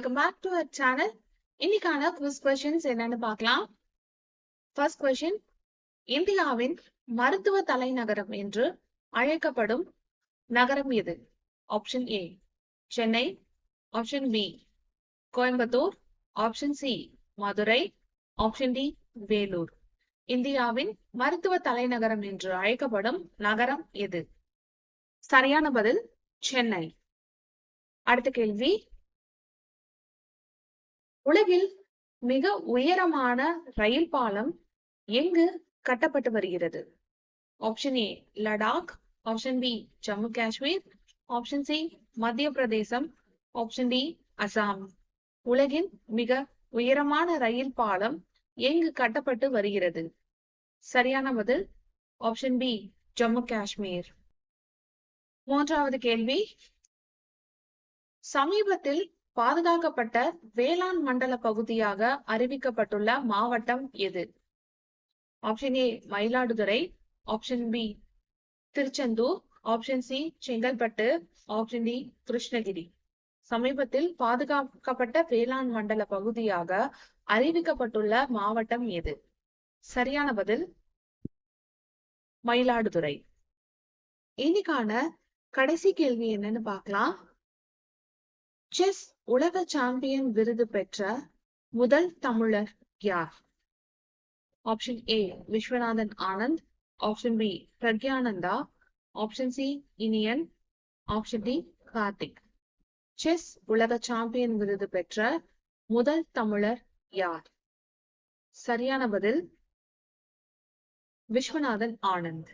Welcome back to our channel இன்னைக்கான quiz questions என்னன்னு பார்க்கலாம். ஃபர்ஸ்ட் கொஸ்டின் இந்தியாவின் மருத்துவ தலைநகரம் என்று அழைக்கப்படும் நகரம் எது? Option A Chennai. Option B Coimbatore. Option C Madurai. Option D Vellore. இந்தியாவின் மருத்துவ தலைநகரம் என்று அழைக்கப்படும் நகரம் எது? சரியான பதில் சென்னை. அடுத்த கேள்வி உலகில் மிக உயரமான ரயில் பாலம் எங்கு கட்டப்பட்டு வருகிறது? Option A Ladakh option B Jammu Kashmir option C Madhya Pradesh option D Assam உலகின் மிக உயரமான ரயில் பாலம் எங்கு கட்டப்பட்டு வருகிறது? சரியான பதில் ஆப்ஷன் பி ஜம்மு காஷ்மீர் மூன்றாவது கேள்வி. சமீபத்தில் பாதுகாக்கப்பட்ட வேளாண் மண்டல பகுதியாக அறிவிக்கப்பட்டுள்ள மாவட்டம் எது? Option A Mayiladuthurai. Option B Tiruchendur. Option C Chengalpattu. Option D Krishnagiri. சமீபத்தில் பாதுகாக்கப்பட்ட வேளாண் மண்டல பகுதியாக அறிவிக்கப்பட்டுள்ள மாவட்டம் எது? சரியான பதில் மயிலாடுதுறை. இன்னைக்கான கடைசி கேள்வி என்னன்னு பார்க்கலாம். செஸ் உலக சாம்பியன் விருது பெற்ற முதல் தமிழர் யார்? Option A Viswanathan Anand. Option B Praggnanandhaa. Option C Iniyan. Option D Karthik. Chess உலக சாம்பியன் விருது பெற்ற முதல் தமிழர் யார்? சரியான பதில் விஸ்வநாதன் ஆனந்த்.